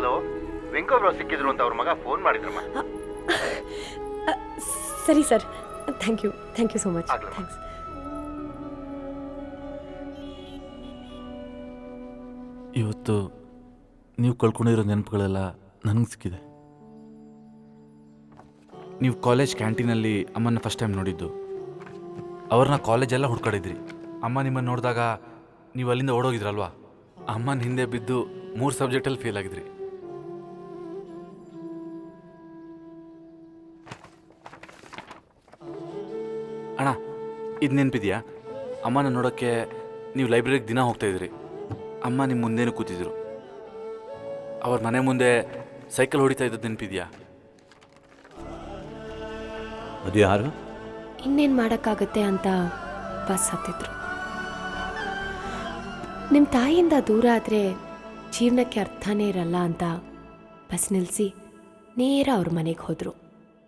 Hello? ವೆಂಕೋಬ್ರು ಸಿಕ್ಕಿದ್ರು ಅಂತ ಅವ್ರ ಮಗ ಫೋನ್ ಮಾಡಿದ್ರಮ್ಮ. ಸರಿ sir. Thank you thank you so much. Thanks ಇವತ್ತು ನೀವು ಕಳ್ಕೊಂಡಿರೋ ನೆನಪುಗಳೆಲ್ಲ ನನಗೆ ಸಿಕ್ಕಿದೆ. ನೀವು ಕಾಲೇಜ್ ಕ್ಯಾಂಟೀನಲ್ಲಿ ಅಮ್ಮನ ಫಸ್ಟ್ ಟೈಮ್ ನೋಡಿದ್ದು. ಅವ್ರನ್ನ ಕಾಲೇಜೆಲ್ಲ ಹುಡ್ಕಾಡಿದ್ರಿ. ಅಮ್ಮ ನಿಮ್ಮನ್ನು ನೋಡಿದಾಗ ನೀವು ಅಲ್ಲಿಂದ ಓಡೋಗಿದ್ರಲ್ವಾ? ಅಮ್ಮನ ಹಿಂದೆ ಬಿದ್ದು ಮೂರು ಸಬ್ಜೆಕ್ಟಲ್ಲಿ ಫೇಲ್ ಆಗಿದ್ರಿ. ಅಣ್ಣ ಇದು ನೆನಪಿದೆಯಾ? ಅಮ್ಮನ ನೋಡೋಕ್ಕೆ ನೀವು ಲೈಬ್ರರಿಗೆ ದಿನ ಹೋಗ್ತಾ ಇದ್ರಿ. ಅಮ್ಮ ನಿಮ್ಮ ಮುಂದೇನು ಕೂತಿದ್ರು. ಅವ್ರ ಮನೆ ಮುಂದೆ ಸೈಕಲ್ ಹೊಡಿತಾ ಇದ್ದದ್ದು ನೆನಪಿದೆಯಾ? ಅದು ಯಾರು? ಇನ್ನೇನು ಮಾಡೋಕ್ಕಾಗತ್ತೆ ಅಂತ ಬಸ್ ಹತ್ತಿದ್ರು. ನಿಮ್ಮ ತಾಯಿಯಿಂದ ದೂರ ಆದರೆ ಜೀವನಕ್ಕೆ ಅರ್ಥನೇ ಇರಲ್ಲ ಅಂತ ಬಸ್ ನಿಲ್ಲಿಸಿ ನೇರ ಅವ್ರ ಮನೆಗೆ ಹೋದರು.